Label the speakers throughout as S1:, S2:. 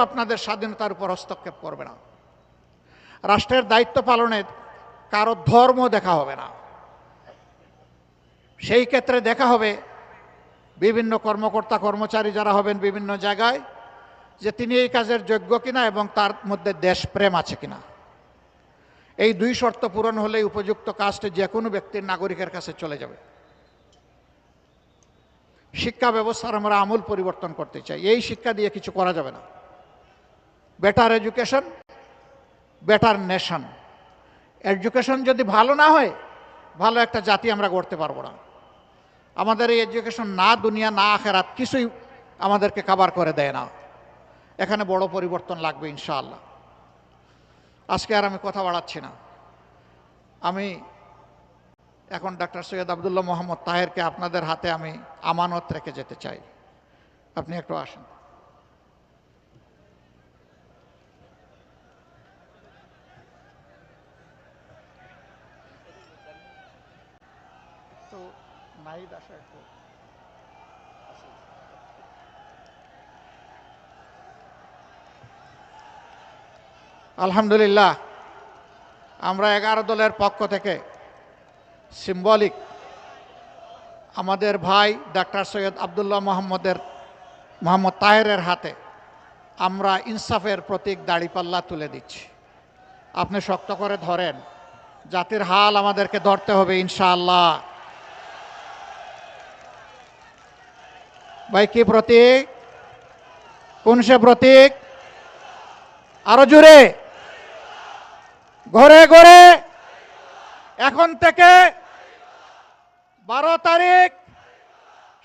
S1: আপনাদের স্বাধীনতার উপর হস্তক্ষেপ করবে না। রাষ্ট্রের দায়িত্ব পালনের কারও ধর্ম দেখা হবে না। সেই ক্ষেত্রে দেখা হবে বিভিন্ন কর্মকর্তা, কর্মচারী যারা হবেন বিভিন্ন জায়গায় যে তিনি এই কাজের যোগ্য কিনা এবং তার মধ্যে দেশপ্রেম আছে কিনা। এই দুই শর্ত পূরণ হলেই উপযুক্ত কাজটি যে কোনো ব্যক্তির নাগরিকের কাছে চলে যাবে। শিক্ষা ব্যবস্থার আমরা আমূল পরিবর্তন করতে চাই। এই শিক্ষা দিয়ে কিছু করা যাবে না। Better education better nation education যদি ভালো না হয়, ভালো একটা জাতি আমরা গড়তে পারব না। আমাদের এই এডুকেশন না, দুনিয়া না, আখেরাত কিছুই আমাদেরকে কাবার করে দেয় না। এখানে বড় পরিবর্তন লাগবে ইনশাআল্লাহ। আজকে আর আমি কথা বাড়াচ্ছি না। আমি এখন ডাক্তার সৈয়দ আবদুল্লাহ মোহাম্মদ তাহেরকে আপনাদের হাতে আমি আমানত রেখে যেতে চাই। আপনি একটু আসেন। নাহিদ আসা একটু আলহামদুলিল্লাহ, আমরা এগারো দলের পক্ষ থেকে সিম্বলিক আমাদের ভাই ডাক্তার সৈয়দ আবদুল্লাহ মোহাম্মদের, মোহাম্মদ তাহেরের হাতে আমরা ইনসাফের প্রতীক দাড়িপাল্লা তুলে দিচ্ছি। আপনি শক্ত করে ধরেন, জাতির হাল আমাদেরকে ধরতে হবে ইনশাআল্লাহ। ভাই, কি প্রতীক? সে প্রতীক? আরও জোরে। ঘরে ঘরে। এখন থেকে বারো তারিখ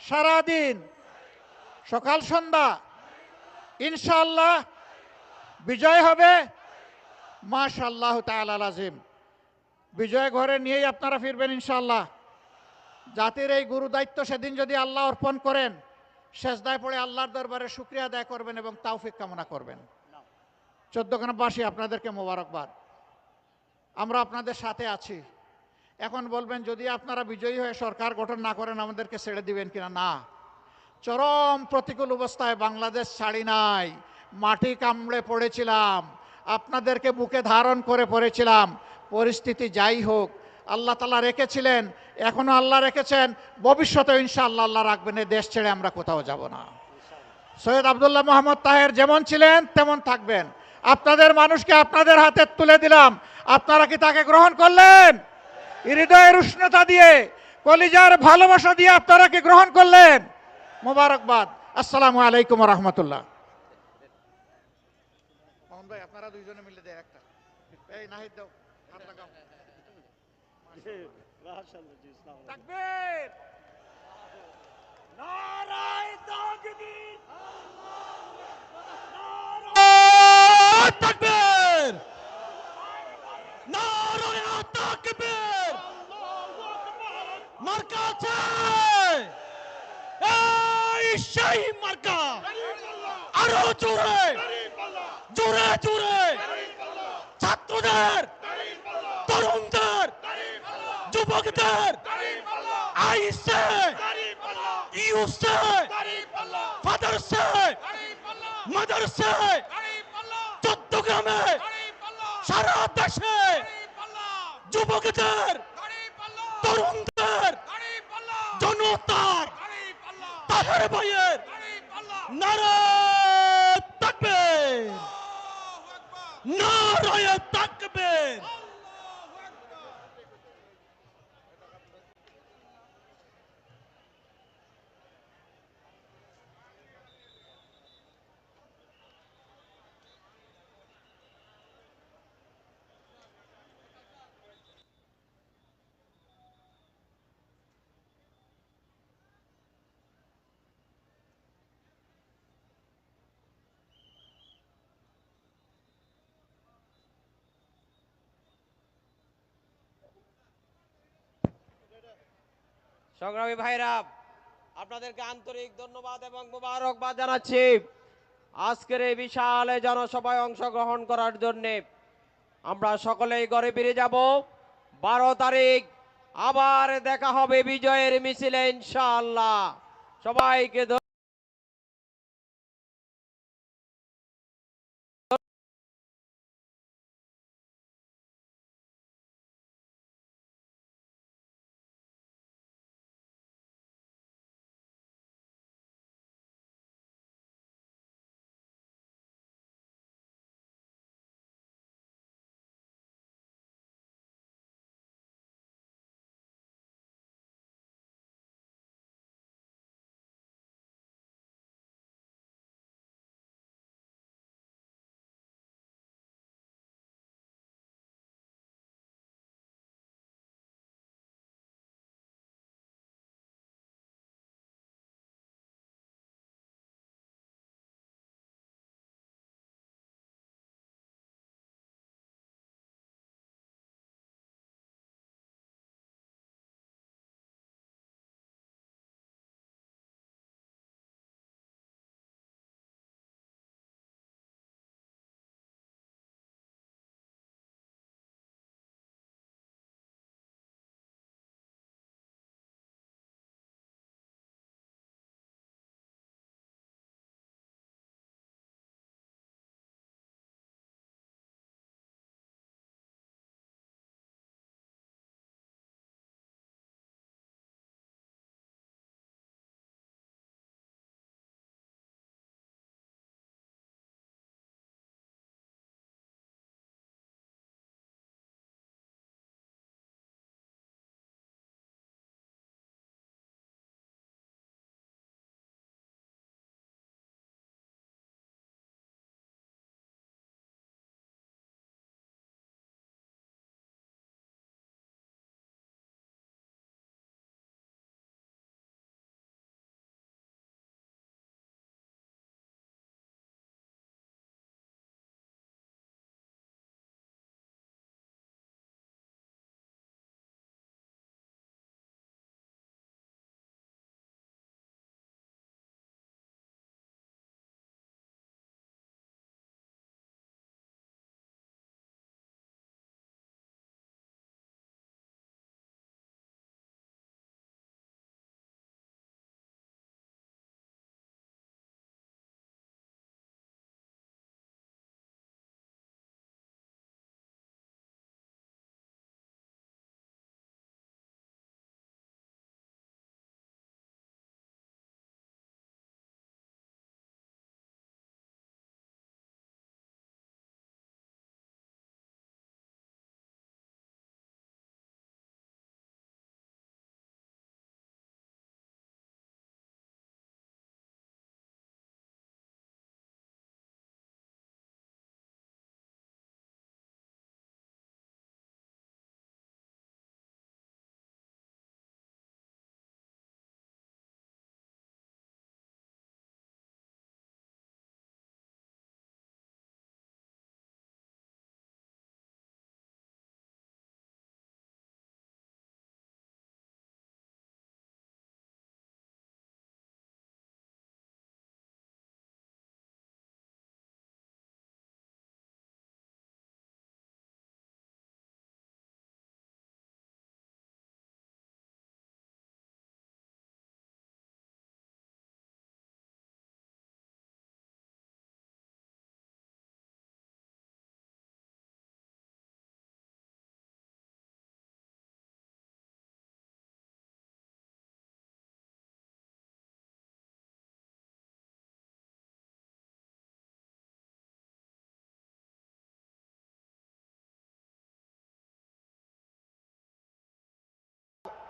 S1: সারাদিন, সকাল, সন্ধ্যা। ইনশাল্লাহ বিজয় হবে। মাশাল্লাহ তাআলা আজিম বিজয় ঘরে নিয়েই আপনারা ফিরবেন ইনশাল্লাহ জাতির এই গুরু দায়িত্ব সেদিন যদি আল্লাহ অর্পণ করেন শেষদায় পড়ে আল্লাহর দরবারে শুক্রিয়া আদায় করবেন এবং তাওফিক কামনা করবেন। চোদ্দখানাবাসী আপনাদেরকে মোবারকবাদ। আমরা আপনাদের সাথে আছি। এখন বলবেন, যদি আপনারা বিজয়ী হয়ে সরকার গঠন না করেন, আমাদেরকে ছেড়ে দিবেন কিনা? না। চরম প্রতিকূল অবস্থায় বাংলাদেশ ছাড়ি নাই। মাটি কামড়ে পড়েছিলাম। আপনাদেরকে বুকে ধারণ করে পড়েছিলাম। পরিস্থিতি যাই হোক, আল্লাহ তালা রেখেছিলেন এখনও আল্লাহ রেখেছেন ভবিষ্যতে ইনশাআল্লাহ আল্লাহ রাখবেন এই দেশ ছেড়ে আমরা কোথাও যাব না। সৈয়দ আবদুল্লাহ মোহাম্মদ তাহের যেমন ছিলেন তেমন থাকবেন। আপনাদের মানুষকে আপনাদের হাতে তুলে দিলাম। আপনারা কি তাকে গ্রহণ করলেন? হৃদয়ের উষ্ণতা দিয়ে কলিজার ভালোবাসা দিয়ে আপনারা কি গ্রহণ করলেন? মোবারকবাদ। আসসালামু আলাইকুম রহমতুল্লাহ। মোহন ভাই আপনারা দুইজনে মিলে দেয় একটা। এই নাহিদ দাও হাত লাগাও। তাকবীর নারায় তাকবীর
S2: তাকবীর নারায়ণ তাকবীর মার্কা আছে এই সেই মার্কা আরও জোরে জোরে জোরে ছাত্রদের তরুণদের যুবকদের আইসে ইউসে ফাদারসে মাদারসে চট্টগ্রামে, সারা দেশে যুবকদের, তরুণদের, জনতার, তাহের ভাইয়ের নারে থাকবে নারায় থাকবে
S3: সংগ্রামী ভাইরা, আপনাদেরকে আন্তরিক ধন্যবাদ এবং মুবারকবাদ জানাচ্ছি। আজকের এই বিশাল জনসভায় অংশগ্রহণ করার জন্যে আমরা সকলেই ঘরে ফিরে যাব। বারো তারিখ আবার দেখা হবে বিজয়ের মিছিলে, ইনশাআল্লাহ। সবাইকে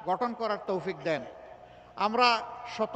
S1: গঠন করার তৌফিক দেন। আমরা শত